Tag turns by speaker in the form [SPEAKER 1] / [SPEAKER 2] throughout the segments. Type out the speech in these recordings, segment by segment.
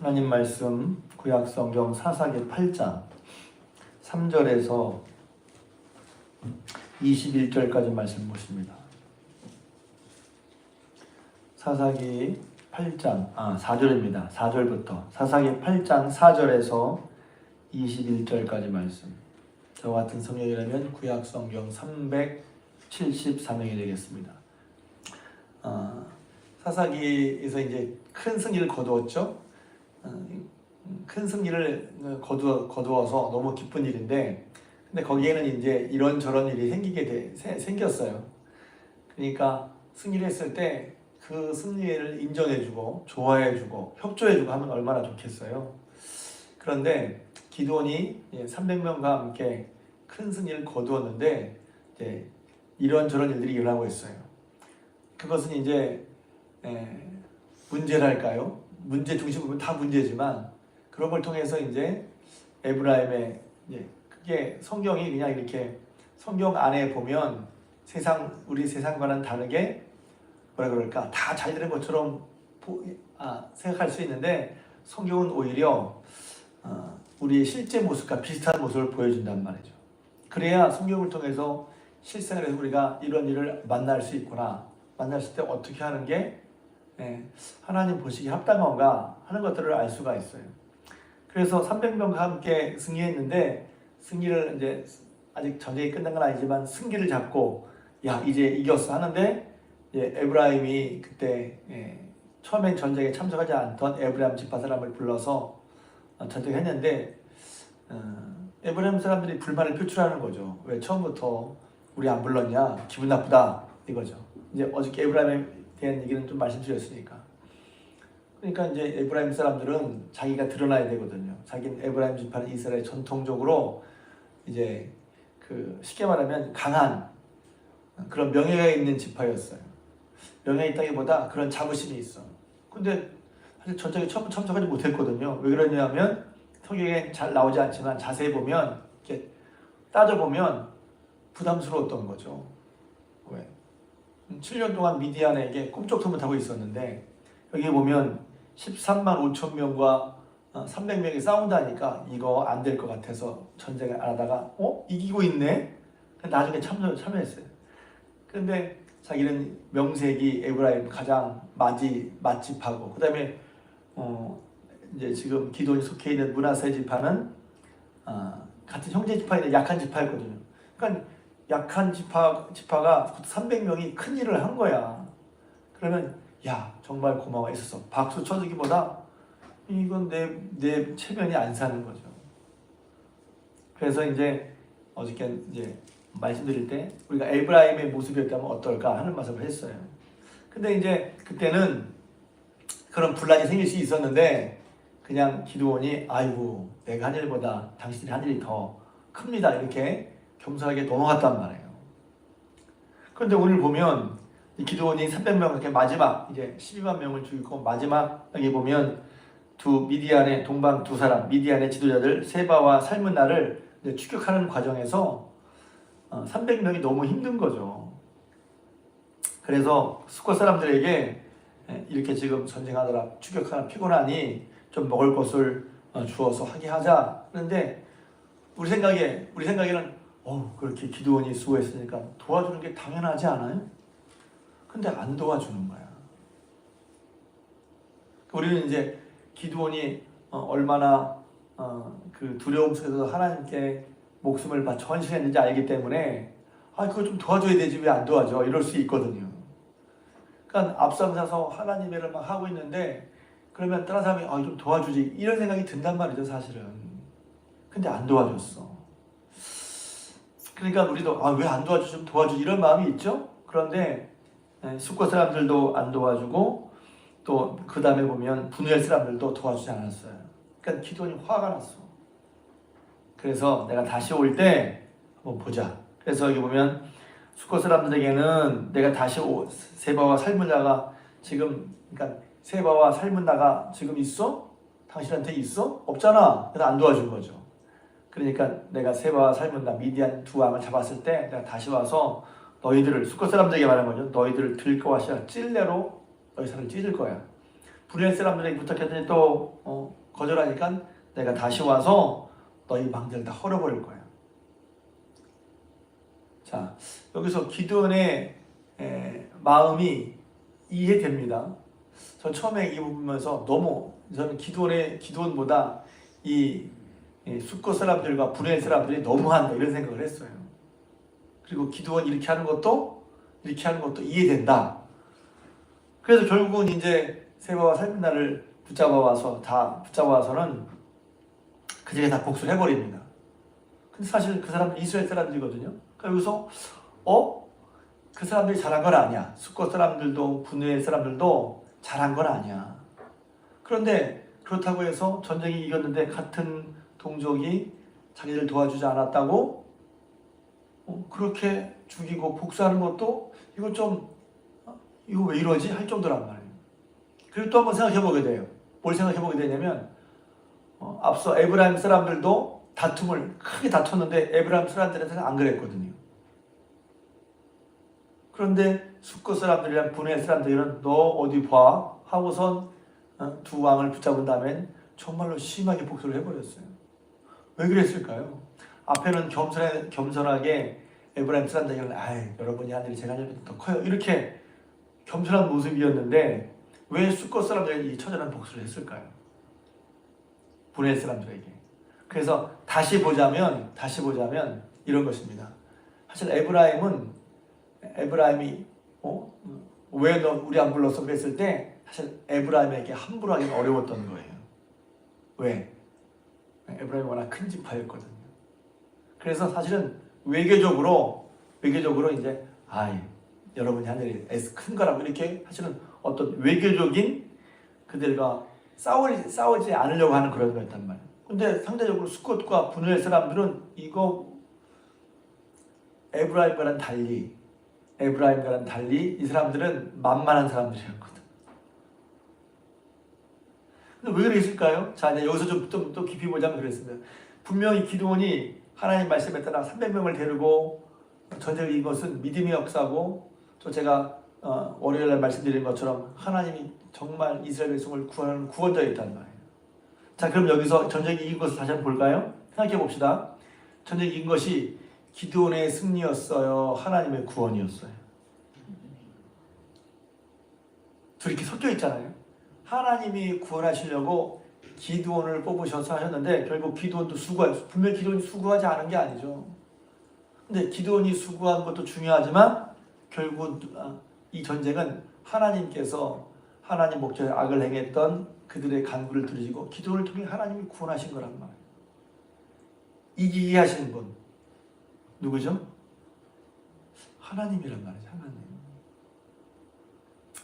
[SPEAKER 1] 하나님 말씀 구약 성경 사사기 8장 3절에서 21절까지 말씀 보십니다. 사사기 8장 아 4절입니다. 4절부터 사사기 8장 4절에서 21절까지 말씀. 저와 같은 성경이라면 구약 성경 373명이 되겠습니다. 아, 사사기에서 이제 큰 승리를 거두었죠. 어, 큰 승리를 거두어, 거두어서 너무 기쁜 일인데, 근데 거기에는 이제 이런 저런 일이 생기게 돼, 세- 생겼어요. 그러니까 승리를 했을 때 그 승리를 인정해주고 좋아해주고 협조해주고 하면 얼마나 좋겠어요. 그런데 기도원이 300명과 함께 큰 승리를 거두었는데 이제 이런저런 일들이 일어나고 있어요. 그것은 이제 에, 문제랄까요? 문제 중심으로 다 문제지만 그런 걸 통해서 이제 에브라임의 이제 그게 성경이 그냥 이렇게 성경 안에 보면 세상 우리 세상과는 다르게 뭐라 그럴까 다 잘 되는 것처럼 보, 아, 생각할 수 있는데 성경은 오히려 어, 우리의 실제 모습과 비슷한 모습을 보여준단 말이죠. 그래야 성경을 통해서 실생활에서 우리가 이런 일을 만날 수 있구나. 만났을 때 어떻게 하는 게 예, 하나님 보시기에 합당한가 하는 것들을 알 수가 있어요. 그래서 300명과 함께 승리했는데 승리를 이제 아직 전쟁이 끝난 건 아니지만 승기를 잡고 야 이제 이겼어 하는데 예, 에브라임이 그때 예, 처음엔 전쟁에 참석하지 않던 에브라임 지파 사람을 불러서 어, 전쟁했는데 어, 에브라임 사람들이 불만을 표출하는 거죠. 왜 처음부터 우리 안 불렀냐? 기분 나쁘다 이거죠. 이제 어저께 에브라임에 대한 얘기는 좀 말씀드렸으니까. 그러니까 이제 에브라임 사람들은 자기가 드러나야 되거든요. 자기는 에브라임 지파는 이스라엘 전통적으로 이제 그 쉽게 말하면 강한 그런 명예가 있는 지파였어요. 명예 있다기보다 그런 자부심이 있어. 근데 사실 전쟁에 처음 참석하지 못했거든요. 왜 그러냐면 성경에 잘 나오지 않지만 자세히 보면 이렇게 따져 보면 부담스러웠던 거죠. 왜? 7년 동안 미디안에게 꿈쩍도 못하고 있었는데 여기 보면 13만 5천 명과 300명이 싸운다니까 이거 안 될 것 같아서 전쟁을 안 하다가 어? 이기고 있네? 나중에 참여, 참여했어요. 근데 자기는 명색이 에브라임 가장 마지 맛집하고 그 다음에 어 이제 지금 기도에 속해 있는 문하세 지파는 아, 같은 형제 지파인데 약한 지파였거든요. 그러니까 약한 지파 지파가 300명이 큰 일을 한 거야. 그러면 야 정말 고마워 했었어. 박수 쳐주기보다 이건 내 내 체면이 안 사는 거죠. 그래서 이제 어저께 이제 말씀드릴 때 우리가 에브라임의 모습이었다면 어떨까 하는 말씀을 했어요. 근데 이제 그때는 그런 분란이 생길 수 있었는데 그냥 기도원이 아이고 내가 한 일보다 당신이 한 일이 더 큽니다 이렇게 겸손하게 넘어갔단 말이에요. 그런데 오늘 보면 이 기도원이 300명 이렇게 마지막 이제 12만 명을 죽이고 마지막 여기 보면 두 미디안의 동방 두 사람 미디안의 지도자들 세바와 살문나를 추격하는 과정에서 300명이 너무 힘든 거죠. 그래서 수컷 사람들에게 예, 이렇게 지금 전쟁하느라 추격하는 피곤하니 좀 먹을 것을 어, 주어서 하게 하자. 그런데 우리 생각에 우리 생각에는 어 그렇게 기도원이 수고했으니까 도와주는 게 당연하지 않아요? 근데 안 도와주는 거야. 우리는 이제 기도원이 어, 얼마나 어, 그 두려움 속에서 하나님께 목숨을 바쳐 헌신했는지 알기 때문에 아 그거 좀 도와줘야 되지 왜 안 도와줘 이럴 수 있거든요. 그러니까 앞서서 하나님의 일을 막 하고 있는데 그러면 다른 사람이 아 좀 도와주지 이런 생각이 든단 말이죠 사실은. 근데 안 도와줬어. 그러니까 우리도 아 왜 안 도와줘 좀 도와주 이런 마음이 있죠. 그런데 예, 숙고 사람들도 안 도와주고 또 그 다음에 보면 분우엘 사람들도 도와주지 않았어요. 그러니까 기도원이 화가 났어. 그래서 내가 다시 올 때 한번 보자. 그래서 여기 보면 수코 사람들에게는 내가 다시 오, 세바와 살문나가 지금 그러니까 세바와 살문나가 지금 있어? 당신한테 있어? 없잖아. 그래서 안 도와준 거죠. 그러니까 내가 세바와 살문나 미디안 두 왕을 잡았을 때 내가 다시 와서 너희들을 수코 사람들에게 말한 거죠. 너희들을 하시라 찔레로 너희 살을 찢을 거야. 분해 사람들에게 부탁했더니 또 어, 거절하니까 내가 다시 와서 너희 망대를 다 헐어버릴 거야. 자 여기서 기도원의 에, 마음이 이해됩니다. 저 처음에 이 부분 보면서 너무 저는 기도원의 기도원보다 이, 이 숙고 사람들과 분해 사람들이 너무한다 이런 생각을 했어요. 그리고 기도원 이렇게 하는 것도 이렇게 하는 것도 이해된다. 그래서 결국은 이제 세바와 살민나를 붙잡아 와서 다 붙잡아 와서는 그들이 다 복수를 해버립니다. 근데 사실 그 사람들 이스라엘 사람들이거든요. 그러니까 여기서 어? 그 사람들이 잘한 건 아니야. 숙고 사람들도 분해 사람들도 잘한 건 아니야. 그런데 그렇다고 해서 전쟁이 이겼는데 같은 동족이 자기를 도와주지 않았다고 어, 그렇게 죽이고 복수하는 것도 이거 좀 어, 이거 왜 이러지 할 정도란 말이에요. 그리고 또 한번 생각해 보게 돼요. 뭘 생각해 보게 되냐면 어, 앞서 에브라임 사람들도 다툼을 크게 다퉜는데 에브라임 사람들한테는 안 그랬거든요. 그런데 숙거 사람들이랑 분해 사람들은 너 어디 봐 하고선 어, 두 왕을 붙잡은 다음엔 정말로 심하게 복수를 해버렸어요. 왜 그랬을까요? 앞에는 겸손해, 겸손하게 에브라임 사람들에게는 아이 여러분이 하늘이 제가 하늘보다 더 커요 이렇게 겸손한 모습이었는데 왜 수컷 사람들에게 이 처절한 복수를 했을까요? 분해 사람들에게 그래서 다시 보자면 다시 보자면 이런 것입니다. 사실 에브라임은 에브라임이 어? 왜 너 우리 안 불렀어 그랬을 때 사실 에브라임에게 함부로 하기는 어려웠던 거예요. 왜? 에브라임이 워낙 큰 지파였거든요. 그래서 사실은 외교적으로 외교적으로 이제 아이 여러분이 애써 큰 거라고 이렇게 사실은 어떤 외교적인 그들과 싸우지 싸우지 않으려고 하는 그런 거였단 말이에요. 근데 상대적으로 수컷과 분노의 사람들은 이거 에브라임과는 달리 에브라임과는 달리 이 사람들은 만만한 사람들이었거든. 왜 그랬을까요? 자 이제 여기서 좀또 깊이 보자면 그랬습니다. 분명히 기도원이 하나님 말씀에 따라 300명을 데리고 전쟁을 이긴 것은 믿음의 역사고 또 제가 어, 월요일에 말씀드린 것처럼 하나님이 정말 이스라엘 백성을 구하는 구원자였단 말이에요. 자 그럼 여기서 전쟁이 이긴 것을 다시 한번 볼까요? 생각해 봅시다. 전쟁이 이긴 것이 기도원의 승리였어요. 하나님의 구원이었어요. 둘이 이렇게 섞여 있잖아요. 하나님이 구원하시려고 기도원을 뽑으셔서 하셨는데 결국 기도원도 수고하 분명 기도원이 수고하지 않은 게 아니죠. 근데 기도원이 수고한 것도 중요하지만 결국 이 전쟁은 하나님께서 하나님 목적에 악을 행했던 그들의 간구를 들으시고 기도를 통해 하나님이 구원하신 거란 말이에요. 이기게 하신 분 누구죠? 하나님이란 말이죠. 하나님.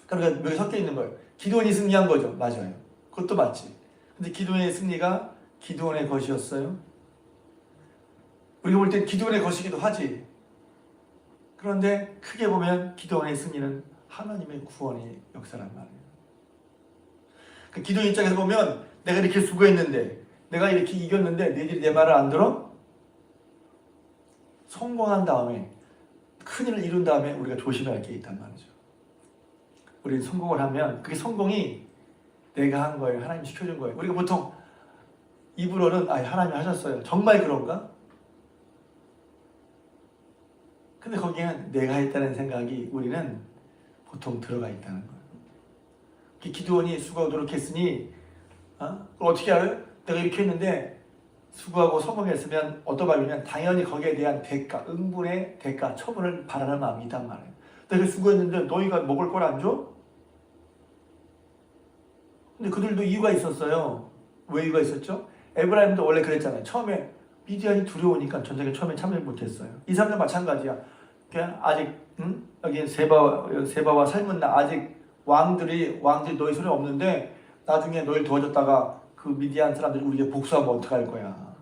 [SPEAKER 1] 그러니까 여기 섞여 있는 거예요. 기도원이 승리한 거죠. 맞아요. 그것도 맞지. 근데 기도원의 승리가 기도원의 것이었어요. 우리가 볼때 기도원의 것이기도 하지. 그런데 크게 보면 기도원의 승리는 하나님의 구원의 역사란 말이에요. 그 기도원 입장에서 보면 내가 이렇게 수고했는데 내가 이렇게 이겼는데 너희들이 내 말을 안 들어? 성공한 다음에 큰일을 이룬 다음에 우리가 조심해야 할 게 있단 말이죠. 우리는 성공을 하면 그게 성공이 내가 한 거예요. 하나님 시켜준 거예요. 우리가 보통 입으로는 아 하나님이 하셨어요. 정말 그런가? 근데 거기에는 내가 했다는 생각이 우리는 보통 들어가 있다는 거예요. 기도원이 수고하고 노력했으니 어? 어떻게 알아요? 내가 이렇게 했는데 수고하고 성공했으면 어떤 마음이면 당연히 거기에 대한 대가, 응분의 대가, 처분을 바라는 마음이 있단 말이에요. 내가 수고했는데 너희가 먹을 걸 안 줘? 근데 그들도 이유가 있었어요. 왜 이유가 있었죠? 에브라임도 원래 그랬잖아요. 처음에 미디안이 두려우니까 전쟁에 처음에 참여 못했어요. 이 사람도 마찬가지야. 그냥 아직 응? 여기 세바 세바와 살문나 아직 왕들이 왕들이 너희 손에 없는데 나중에 너희 도와줬다가 그 미디안 사람들이 우리에게 복수하면 어떡할 거야.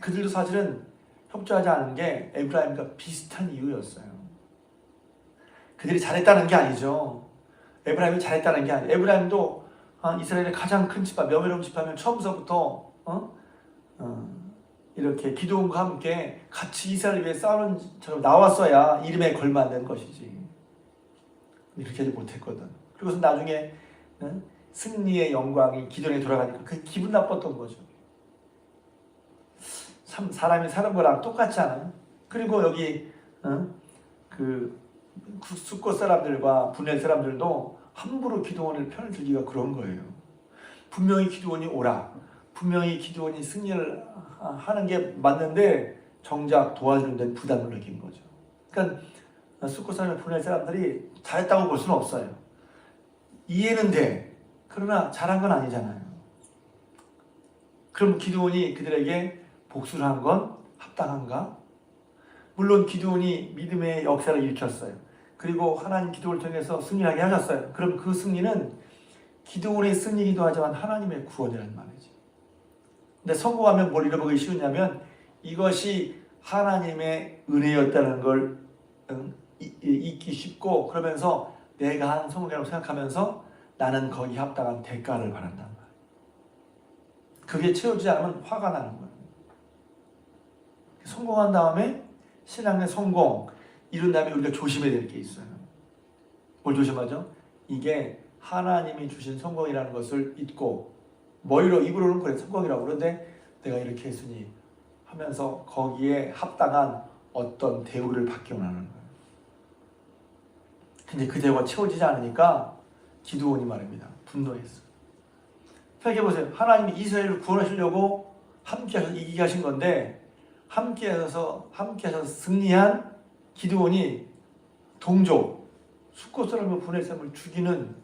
[SPEAKER 1] 그들도 사실은 협조하지 않은 게 에브라임과 비슷한 이유였어요. 그들이 잘했다는 게 아니죠. 에브라임이 잘했다는 게 아니에요. 에브라임도 어, 이스라엘의 가장 큰 지파, 명예로운 지파면 처음서부터 어? 어, 이렇게 기도원과 함께 같이 이스라엘 위해 싸우는 처럼 나왔어야 이름에 걸맞는 것이지. 이렇게 하지 못했거든. 그리고서 나중에 응? 승리의 영광이 기존에 돌아가니까 그 기분 나빴던 거죠. 참 사람이 사는 거랑 똑같지 않아요? 그리고 여기 응? 그 숙고 사람들과 분해 사람들도 함부로 기도원을 편을 들기가 그런 거예요. 분명히 기도원이 오라. 분명히 기도원이 승리를 하는 게 맞는데 정작 도와주는 데는 부담을 느낀 거죠. 그러니까 숙고 사람의 분해 사람들이 잘했다고 볼 수는 없어요. 이해는 돼. 그러나 잘한 건 아니잖아요. 그럼 기도원이 그들에게 복수를 한 건 합당한가? 물론 기도원이 믿음의 역사를 일으켰어요. 그리고 하나님 기도를 통해서 승리하게 하셨어요. 그럼 그 승리는 기도원의 승리이기도 하지만 하나님의 구원이라는 말이지. 근데 성공하면 뭘 잃어보기 쉬우냐면 이것이 하나님의 은혜였다는 걸 잊기 쉽고 그러면서 내가 한 성공이라고 생각하면서 나는 거기 합당한 대가를 바란단 말이야. 그게 채워지지 않으면 화가 나는 거야. 성공한 다음에 신앙의 성공 이룬 다음에 우리가 조심해야 될 게 있어요. 뭘 조심하죠? 이게 하나님이 주신 성공이라는 것을 잊고 머리로 입으로는 그래 성공이라고 그러는데 내가 이렇게 했으니 하면서 거기에 합당한 어떤 대우를 받기 원하는 거예요. 근데 그 대우가 채워지지 않으니까 기도원이 말입니다. 분노했어. 생각해 보세요. 하나님이 이스라엘을 구원하시려고 함께 하셔서 이기게 하신 건데 함께 하셔서 함께 하셔서 승리한 기도원이 동족 숙고 사람을 보낼 사람을 죽이는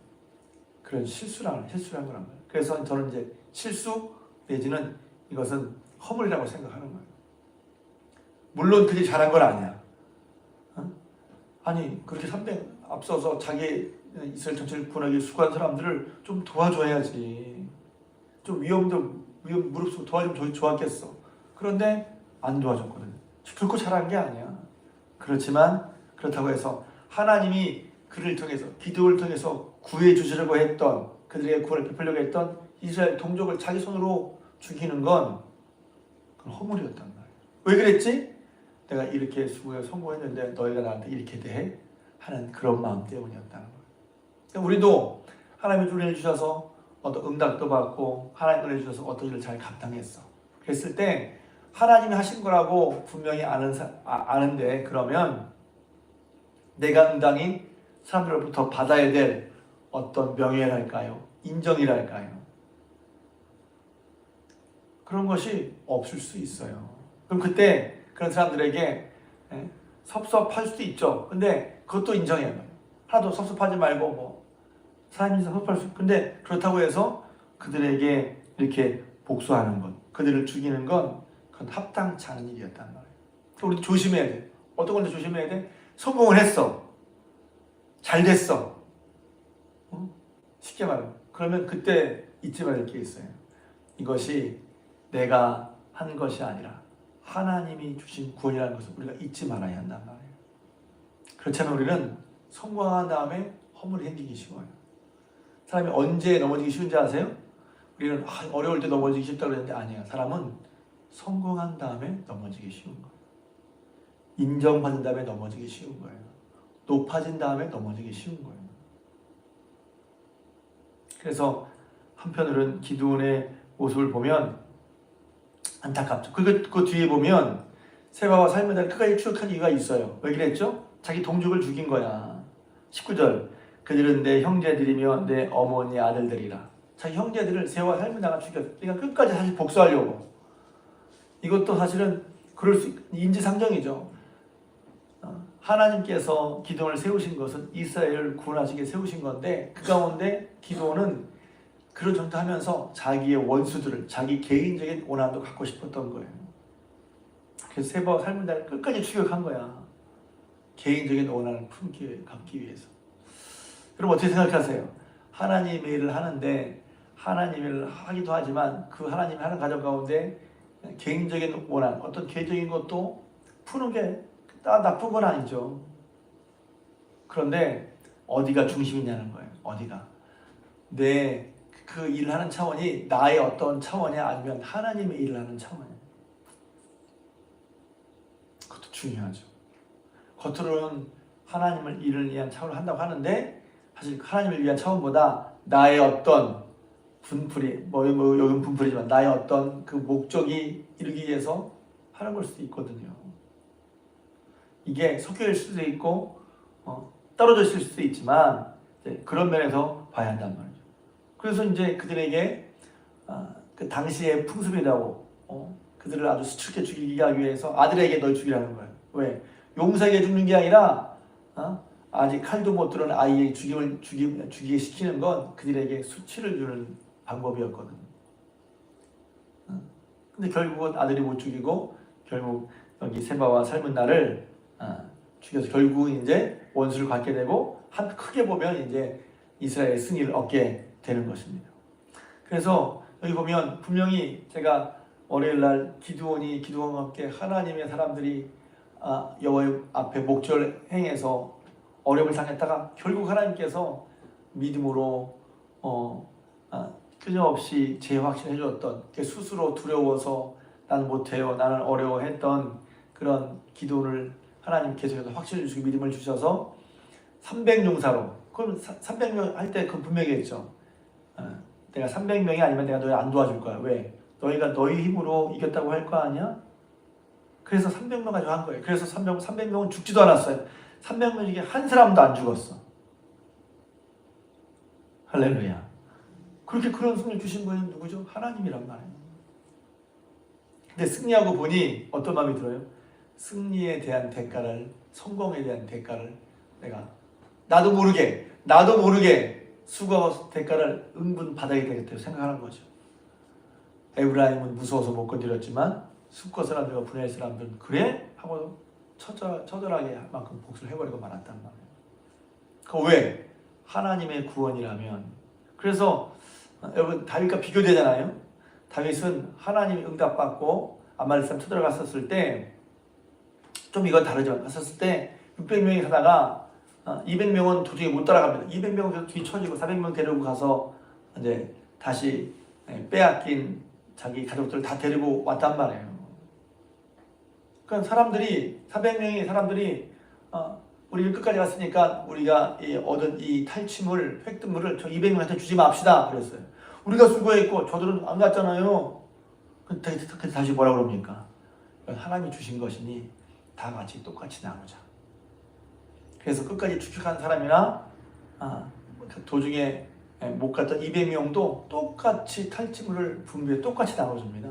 [SPEAKER 1] 그런 실수를 한 거란 말이에요. 그래서 저는 이제 실수 내지는 이것은 허물이라고 생각하는 거예요. 물론 그들이 잘한 건 아니야. 어? 아니 그렇게 300 앞서서 자기 이스라엘 전체를 구원하기 수고한 사람들을 좀 도와줘야지. 좀 위험도 위험 무릅쓰고 도와주면 좋- 좋았겠어. 그런데 안 도와줬거든. 결코 잘한 게 아니야. 그렇지만 그렇다고 해서 하나님이 그를 통해서 기도를 통해서 구해 주시려고 했던 그들의 구원을 베풀려고 했던 이스라엘 동족을 자기 손으로 죽이는 건 허물이었단 말이야. 왜 그랬지? 내가 이렇게 수고해 성공했는데 너희가 나한테 이렇게 대해 하는 그런 마음 때문이었다는 거예요. 그러니까 우리도 하나님이 은혜 주셔서 어떤 응답도 받고 하나님 은혜 주셔서 어떤 일을 잘 감당했어. 그랬을 때 하나님이 하신 거라고 분명히 아는 사, 아, 아는데 그러면 내가 응당히 사람들로부터 받아야 될 어떤 명예랄까요? 인정이랄까요? 그런 것이 없을 수 있어요. 그럼 그때 그런 사람들에게 예, 섭섭할 수도 있죠. 근데 그것도 인정해야 돼요. 하나도 섭섭하지 말고 뭐 사람이 섭섭할 수. 근데 그렇다고 해서 그들에게 이렇게 복수하는 것, 그들을 죽이는 건 그건 합당치 않은 일이었단 말이에요. 우리 조심해야 돼. 어떤 건데 조심해야 돼? 성공을 했어. 잘 됐어. 어? 쉽게 말하면 그러면 그때 잊지 말을 게 있어요. 이것이 내가 한 것이 아니라 하나님이 주신 구원이라는 것을 우리가 잊지 말아야 한단 말이에요. 그렇지 않으면 우리는 성공한 다음에 허물이 생기기 쉬워요. 사람이 언제 넘어지기 쉬운지 아세요? 우리는 아, 어려울 때 넘어지기 쉽다고 그랬는데 아니에요. 사람은 성공한 다음에 넘어지기 쉬운 거예요. 인정받은 다음에 넘어지기 쉬운 거예요. 높아진 다음에 넘어지기 쉬운 거예요. 그래서 한편으로는 기도원의 모습을 보면 안타깝죠. 그, 그 뒤에 보면 세바와 삶의 날 끝까지 추억한 이유가 있어요. 왜 그랬죠? 자기 동족을 죽인 거야. 19절 그들은 내 형제들이며 내 어머니 아들들이라. 자기 형제들을 세와 삶의 날가 죽였어. 그러니까 끝까지 사실 복수하려고. 이것도 사실은 그럴 수 인지상정이죠. 어, 하나님께서 기도원을 세우신 것은 이스라엘을 구원하시게 세우신 건데 그 가운데 기도원은 그런 전투하면서 자기의 원수들을 자기 개인적인 원한도 갖고 싶었던 거예요. 그래서 세바와 삶은 날 끝까지 추격한 거야. 개인적인 원한을 품기 갖기 위해서. 여러분 어떻게 생각하세요? 하나님의 일을 하는데 하나님의 일을 하기도 하지만 그 하나님이 하는 과정 가운데 개인적인 원한, 어떤 개인적인 것도 푸는 게다 나쁜 건 아니죠. 그런데 어디가 중심이냐는 거예요. 어디가 내 그 일을 하는 차원이 나의 어떤 차원이 아니면 하나님의 일을 하는 차원이에요. 그것도 중요하죠. 겉으로는 하나님을 일을 위한 차원을 한다고 하는데 사실 하나님을 위한 차원보다 나의 어떤 분풀이 뭐, 뭐 여기 분풀이지만 나의 어떤 그 목적이 이루기 위해서 하는 걸 수도 있거든요. 이게 섞여 있을 수도 있고 어, 떨어져 있을 수도 있지만 그런 면에서 봐야 한단 말이죠. 그래서 이제 그들에게 아, 그 당시의 풍습이라고 어, 그들을 아주 수축해 죽이기 위해서 아들에게 널 죽이라는 거예요. 왜? 용사에게 죽는 게 아니라 어? 아직 칼도 못 들은 아이의 죽임을 죽이, 죽이게 시키는 건 그들에게 수치를 주는 방법이었거든. 어? 근데 결국은 아들이 못 죽이고 결국 여기 세바와 삶은 나를 어, 죽여서 결국은 이제 원수를 받게 되고 한 크게 보면 이제 이스라엘 승리를 얻게 되는 것입니다. 그래서 여기 보면 분명히 제가 월요일 날 기드온이 기드온과 함께 하나님의 사람들이 아, 여호와 앞에 목절 행해서 어려움을 당했다가 결국 하나님께서 믿음으로 어, 아, 끊임없이 재확신해 주었던 그 스스로 두려워서 나는 못해요 나는 어려워했던 그런 기도를 하나님 계속해서 확신을 주시고 믿음을 주셔서 300용사로 그럼 300명 할 때 그 분명히 했죠 어, 내가 300명이 아니면 내가 너희 안 도와줄 거야 왜? 너희가 너희 힘으로 이겼다고 할 거 아니야? 그래서 300명 가지고 한 거예요. 그래서 300, 300명은 죽지도 않았어요. 300명 중에 한 사람도 안 죽었어. 할렐루야. 그렇게 그런 승리를 주신 분은 누구죠? 하나님이란 말이에요. 근데 승리하고 보니 어떤 마음이 들어요? 승리에 대한 대가를, 성공에 대한 대가를 내가 나도 모르게, 나도 모르게 수고 대가를 응분 받아야 되겠다고 생각하는 거죠. 에브라임은 무서워서 못 건드렸지만 숲과 사람들과 분야의 사람들은 그래? 하고 처절, 처절하게 할 만큼 복수를 해버리고 말았단 말이에요. 그 왜? 하나님의 구원이라면 그래서 어, 여러분 다윗과 비교되잖아요. 다윗은 하나님의 응답받고 아말렉 쳐들어갔었을 때 좀 이건 다르죠. 갔었을 때 600명이 가다가 200명은 도중에 못 따라갑니다. 200명은 계속 뒤처지고 400명 데리고 가서 이제 다시 예, 빼앗긴 자기 가족들 다 데리고 왔단 말이에요. 그러니까 사람들이 400명의 사람들이 어, 우리 끝까지 갔으니까 우리가 이 얻은 이 탈취물 획득물을 저 200명한테 주지 맙시다 그랬어요. 우리가 수고했고 저들은 안 갔잖아요. 그 다시 뭐라 그럽니까? 하나님이 주신 것이니 다 같이 똑같이 나누자. 그래서 끝까지 축축한 사람이나 아, 도중에 못 갔던 200명도 똑같이 탈취물을 분배해 똑같이 나눠줍니다.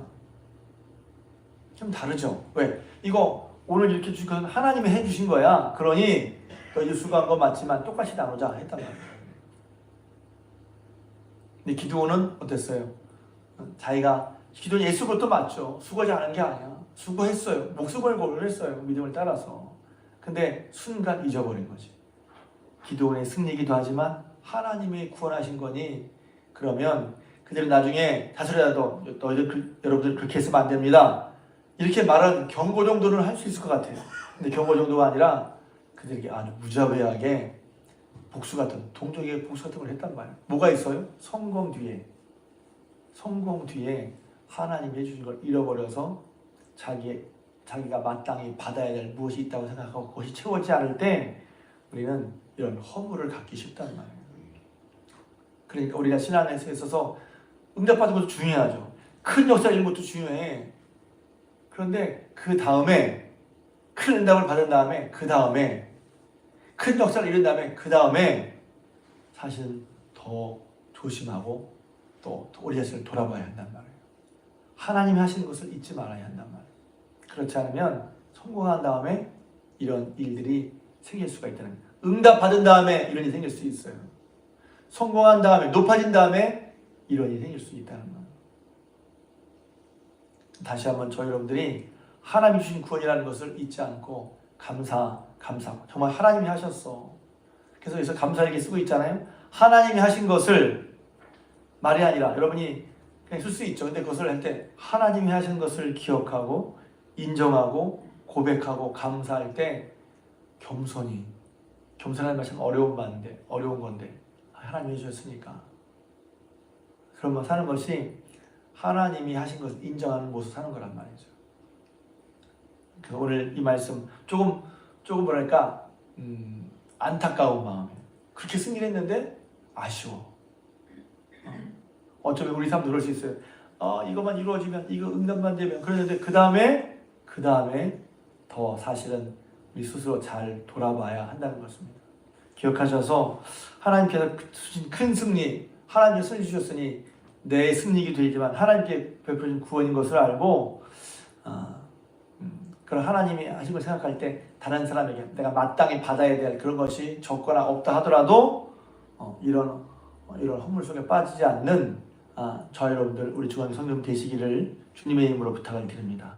[SPEAKER 1] 좀 다르죠. 왜? 이거 오늘 이렇게 주신 건 하나님이 해주신 거야. 그러니 너희 수고한 거 맞지만 똑같이 나누자 했단 말이에요. 근데 기도는 어땠어요? 자기가 기도는 예수 것도 맞죠. 수고하지 않은 게 아니야. 수고했어요. 목숨 걸고 했어요. 믿음을 따라서. 근데 순간 잊어버린 거지. 기도원의 승리이기도 하지만 하나님이 구원하신 거니 그러면 그들은 나중에 다스려도 너희들 그, 여러분들 그렇게 했으면 안 됩니다. 이렇게 말은 경고 정도는 할 수 있을 것 같아요. 근데 경고 정도가 아니라 그들에게 아주 무자비하게 복수 같은 동족에게 복수 같은 걸 했단 말이에요. 뭐가 있어요? 성공 뒤에 성공 뒤에 하나님이 해주신 걸 잃어버려서 자기 자기가 마땅히 받아야 될 무엇이 있다고 생각하고 그것이 채워지지 않을 때 우리는 이런 허물을 갖기 쉽단 말이에요. 그러니까 우리가 신앙에 있어서 응답받은 것도 중요하죠. 큰 역사 이런 것도 중요해. 그런데 그 다음에 큰 응답을 받은 다음에 그 다음에 큰 역사를 이룬 다음에 그 다음에 사실 더 조심하고 또 우리 자신을 돌아봐야 한단 말이에요. 하나님이 하시는 것을 잊지 말아야 한단 말이에요. 그렇지 않으면 성공한 다음에 이런 일들이 생길 수가 있다는 거예요. 응답 받은 다음에 이런 일이 생길 수 있어요. 성공한 다음에 높아진 다음에 이런 일이 생길 수 있다는 거예요. 다시 한번 저 여러분들이 하나님이 주신 구원이라는 것을 잊지 않고 감사, 감사. 정말 하나님이 하셨어. 그래서 여기서 감사일기 쓰고 있잖아요. 하나님이 하신 것을 말이 아니라 여러분이 그냥 쓸 수 있죠. 근데 그것을 할 때 하나님이 하신 것을 기억하고 인정하고 고백하고 감사할 때 겸손히 겸손하는 것이 참 어려운 말인데 어려운 건데 하나님이 해주셨으니까 그러면 사는 것이 하나님이 하신 것을 인정하는 모습 사는 거란 말이죠. 그래서 오늘 이 말씀 조금 조금 뭐랄까 음, 안타까운 마음에 그렇게 승리했는데 아쉬워. 어. 어쩌면 우리 삶도 그럴 수 있어요. 어, 이것만 이루어지면 이거 응답만 되면 그러는데 그 다음에 그 다음에 더 사실은 우리 스스로 잘 돌아봐야 한다는 것입니다. 기억하셔서 하나님께서 주신 큰 승리, 하나님께서 주셨으니 내 승리이기도 되지만 하나님께 베풀어진 구원인 것을 알고 아, 음, 그런 하나님이 하신 걸 생각할 때 다른 사람에게 내가 마땅히 받아야 될 그런 것이 적거나 없다 하더라도 어, 이런 어, 이런 허물 속에 빠지지 않는 아, 저 여러분들 우리 중앙 성령 되시기를 주님의 이름으로 부탁을 드립니다.